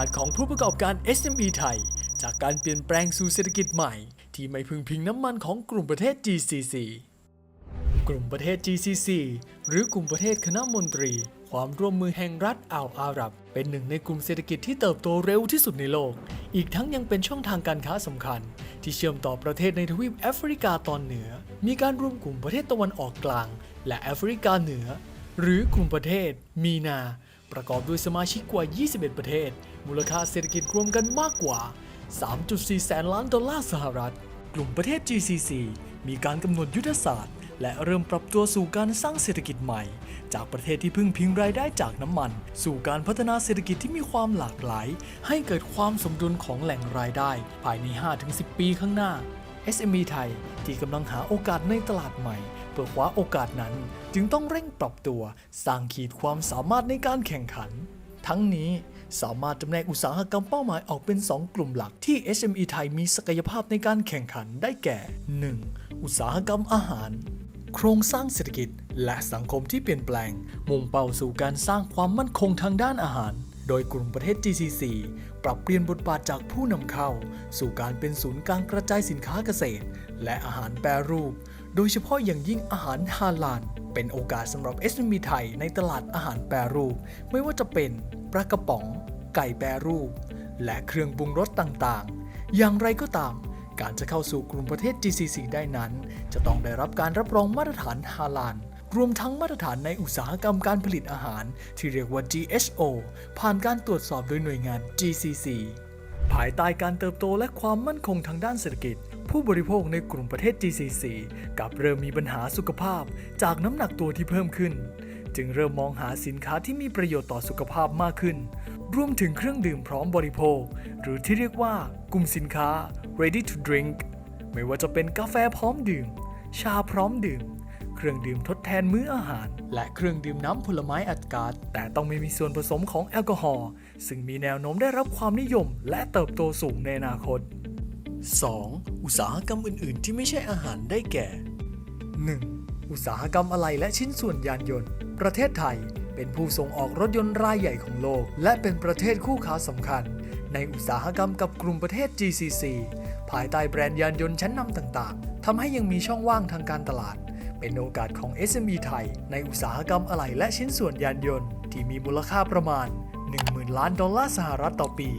าสของผู้ประกอบการ SME ไทย จากการเปลี่ยนแปลงสู่เศรษฐกิจใหม่ ที่ไม่พึ่งพิงน้ำมันของกลุ่มประเทศ GCC กลุ่มประเทศ GCC หรือกลุ่มประเทศคณะมนตรี ความร่วมมือแห่งรัฐอ่าวอาหรับ เป็นหนึ่งในกลุ่มเศรษฐกิจที่เติบโตเร็วที่สุดในโลก อีกทั้งยังเป็นช่องทางการค้าสำคัญ ที่เชื่อมต่อประเทศในทวีปแอฟริกาตอนเหนือ มีการรวมกลุ่มประเทศตะวันออกกลาง และแอฟริกาเหนือ หรือกลุ่มประเทศ มีนา ประกอบด้วยสมาชิกกว่า 21 ประเทศ มูลค่าเศรษฐกิจรวมกันมากกว่า 3.4 แสนล้านดอลลาร์สหรัฐ กลุ่มประเทศ GCC มีการกำหนดยุทธศาสตร์ และเริ่มปรับตัวสู่การสร้างเศรษฐกิจใหม่ จากประเทศที่พึ่งพิงรายได้จากน้ำมัน สู่การพัฒนาเศรษฐกิจที่มีความหลากหลาย ให้เกิดความสมดุลของแหล่งรายได้ ภายใน 5-10 ปีข้างหน้า SME ไทยที่กำลังหาโอกาสในตลาดใหม่ เพื่อคว้าโอกาสนั้น จึงต้องเร่งปรับตัว สร้างขีดความสามารถในการแข่งขัน ทั้งนี้สามารถจำแนกอุตสาหกรรมเป้าหมายออกเป็น 2 กลุ่มหลักที่ SME ไทยมีศักยภาพในการแข่งขันได้แก่ 1. อุตสาหกรรมอาหาร โครงสร้างเศรษฐกิจ และสังคมที่เปลี่ยนแปลง มุ่งเป้าสู่การสร้างความมั่นคงทางด้านอาหาร โดยกลุ่มประเทศ GCC ปรับเปลี่ยนบทบาทจากผู้นำเข้า สู่การเป็นศูนย์กลางกระจายสินค้าเกษตร และอาหารแปรรูป โดยเฉพาะอย่างยิ่งอาหารฮาลาลเป็นโอกาสสำหรับ SME ไทยในตลาดอาหารแปรรูป ไม่ว่าจะเป็นปลากระป๋อง ไก่แปรรูป และเครื่องปรุงรสต่างๆ อย่างไรก็ตามการจะเข้าสู่กลุ่มประเทศ GCC ได้นั้น จะต้องได้รับการรับรองมาตรฐานฮาลาล รวมทั้งมาตรฐานในอุตสาหกรรมการผลิตอาหาร ที่เรียกว่า GHO ผ่านการตรวจสอบโดยหน่วยงาน GCC ภายใต้การเติบโตและความมั่นคงทางด้านเศรษฐกิจ ผู้บริโภคในกลุ่มประเทศ GCC กลับเริ่มมีปัญหาสุขภาพจากน้ำหนักตัวที่เพิ่มขึ้น จึงเริ่มมองหาสินค้าที่มีประโยชน์ต่อสุขภาพมากขึ้น รวมถึงเครื่องดื่มพร้อมบริโภค หรือที่เรียกว่ากลุ่มสินค้า ready to drink ไม่ว่าจะเป็นกาแฟพร้อมดื่ม ชาพร้อมดื่ม เครื่องดื่มทดแทนมื้ออาหาร และเครื่องดื่มน้ำผลไม้อัดกาซแต่ต้องไม่มีส่วนผสมของแอลกอฮอล์ซึ่งมีแนวโน้มได้รับความนิยม และเติบโตสูงในอนาคต 2. อุตสาหกรรมอื่น ๆ ที่ไม่ใช่อาหารได้แก่ 1. อุตสาหกรรมอะไหล่และชิ้นส่วนยานยนต์ ประเทศไทยเป็นผู้ส่งออกรถยนต์รายใหญ่ของโลก และเป็นประเทศคู่ค้าสำคัญ ในอุตสาหกรรมกับกลุ่มประเทศ GCC ภายใต้แบรนด์ยานยนต์ชั้นนำต่าง ๆทำให้ยังมีช่องว่างทางการตลาด เป็นโอกาสของ SME ไทย ในอุตสาหกรรมอะไหล่และชิ้นส่วนยานยนต์ ที่มีมูลค่าประมาณ 10,000 ล้านดอลลาร์สหรัฐต่อปี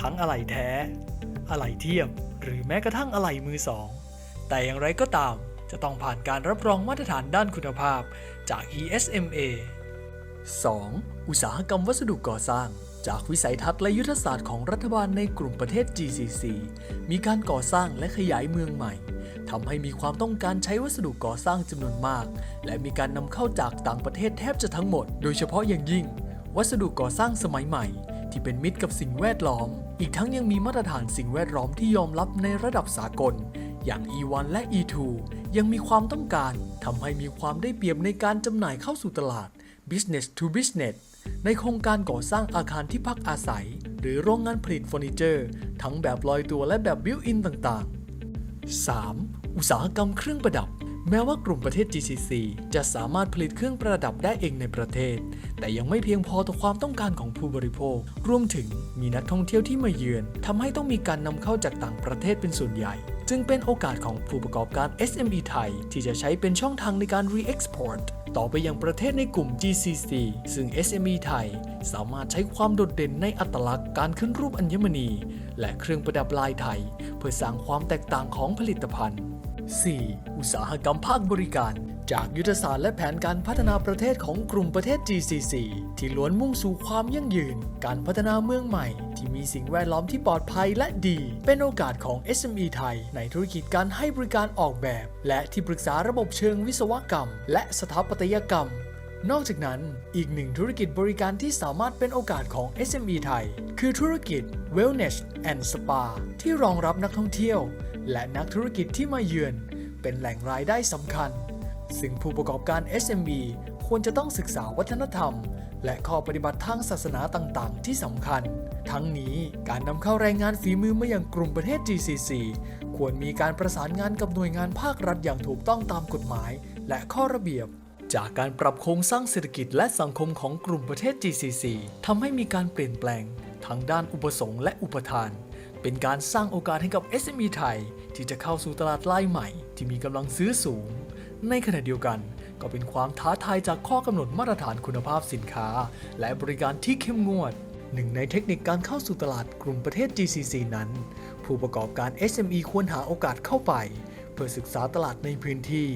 ทั้งอะไหล่แท้ อะไหล่เทียบหรือแม้กระทั่งอะไหล่มือสอง แต่อย่างไรก็ตาม จะต้องผ่านการรับรองมาตรฐานด้านคุณภาพจาก ESMA 2. อุตสาหกรรมวัสดุก่อสร้าง จากวิสัยทัศน์และยุทธศาสตร์ของรัฐบาลในกลุ่มประเทศ GCC มีการก่อสร้างและขยายเมืองใหม่ ทำให้มีความต้องการใช้วัสดุก่อสร้างจำนวนมาก และมีการนำเข้าจากต่างประเทศแทบจะทั้งหมด โดยเฉพาะอย่างยิ่ง วัสดุก่อสร้างสมัยใหม่ ที่เป็นมิตรกับสิ่งแวดล้อม อีกทั้งยังมีมาตรฐานสิ่งแวดล้อมที่ยอมรับในระดับสากล อย่าง E1 และ E2 ยังมีความต้องการทำให้มีความได้เปรียบในการจำหน่ายเข้าสู่ตลาด business to business ในโครงการก่อสร้างอาคารที่พักอาศัย หรือโรงงานผลิตเฟอร์นิเจอร์ ทั้งแบบลอยตัวและแบบบิวอินต่างๆ 3. อุตสาหกรรมเครื่องประดับ แม้ว่ากลุ่มประเทศ GCC จะสามารถผลิตเครื่องประดับได้เองในประเทศ แต่ยังไม่เพียงพอต่อความต้องการของผู้บริโภค รวมถึงมีนักท่องเที่ยวที่มาเยือนทำให้ต้องมีการนำเข้าจากต่างประเทศเป็นส่วนใหญ่ จึงเป็นโอกาสของผู้ประกอบการ SME ไทย ที่จะใช้เป็นช่องทางในการ re-export ต่อไปยังประเทศในกลุ่ม GCC ซึ่ง SME ไทย สามารถใช้ความโดดเด่นในอัตลักษณ์การขึ้นรูปอัญมณี และเครื่องประดับลายไทย เพื่อสร้างความแตกต่างของผลิตภัณฑ์ 4. อุตสาหกรรมภาคบริการ จากยุทธศาสตร์และแผนการพัฒนาประเทศของกลุ่มประเทศ GCC ที่ล้วนมุ่งสู่ความยั่งยืน การพัฒนาเมืองใหม่ ที่มีสิ่งแวดล้อมที่ปลอดภัยและดี เป็นโอกาสของ SME ไทย ในธุรกิจการให้บริการออกแบบ และที่ปรึกษาระบบเชิงวิศวกรรม และสถาปัตยกรรม นอกจากนั้นอีกหนึ่งธุรกิจบริการที่สามารถเป็นโอกาสของ SME ไทย คือธุรกิจ Wellness and Spa ที่รองรับนักท่องเที่ยว และนักธุรกิจที่มาเยือน เป็นแหล่งรายได้สำคัญ ซึ่งผู้ประกอบการ SME ควรจะต้องศึกษาวัฒนธรรม และข้อปฏิบัติทางศาสนาต่างๆ ที่สำคัญ ทั้งนี้การนำเข้าแรงงานฝีมือมาอย่างกลุ่มประเทศ GCC ควรมีการประสานงานกับหน่วยงานภาครัฐอย่างถูกต้องตามกฎหมาย และข้อระเบียบ จากการปรับโครงสร้างเศรษฐกิจและสังคมของกลุ่มประเทศ GCC ทำให้มีการเปลี่ยนแปลงทั้งด้านอุปสงค์และอุปทาน เป็นการสร้างโอกาสให้กับ SME ไทย ที่จะเข้าสู่ตลาดรายใหม่ ที่มีกำลังซื้อสูง ในขณะเดียวกันก็เป็นความท้าทายจากข้อกำหนดมาตรฐานคุณภาพสินค้า และบริการที่เข้มงวด หนึ่งในเทคนิคการเข้าสู่ตลาดกลุ่มประเทศ GCC นั้น ผู้ประกอบการ SME ควรหาโอกาสเข้าไป เพื่อศึกษาตลาดในพื้นที่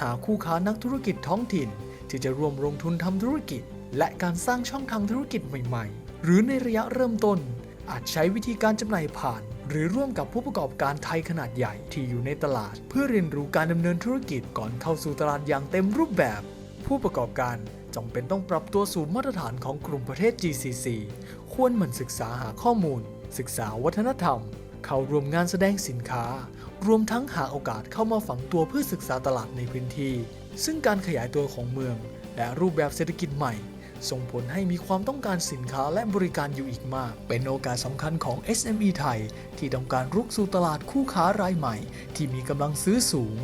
หาคู่ค้านักธุรกิจท้องถิ่น ที่จะร่วมลงทุนทำธุรกิจ และการสร้างช่องทางธุรกิจใหม่ ๆ หรือในระยะเริ่มต้น อาจใช้วิธีการจำหน่ายผ่าน หรือร่วมกับผู้ประกอบการไทยขนาดใหญ่ที่อยู่ในตลาด เพื่อเรียนรู้การดำเนินธุรกิจก่อนเข้าสู่ตลาดอย่างเต็มรูปแบบ ผู้ประกอบการจำเป็นต้องปรับตัวสู่มาตรฐานของกลุ่มประเทศ GCC ควรหมั่นศึกษาหาข้อมูล ศึกษาวัฒนธรรม เข้าร่วมงานแสดงสินค้า รวมทั้งหาโอกาสเข้ามาฝังตัวเพื่อศึกษาตลาดในพื้นที่ ซึ่งการขยายตัวของเมือง และรูปแบบเศรษฐกิจใหม่ ส่งผลให้มีความต้องการสินค้าและบริการอยู่อีกมาก เป็นโอกาสสำคัญของ SME ไทย ที่ต้องการรุกสู่ตลาดคู่ค้ารายใหม่ ที่มีกำลังซื้อสูง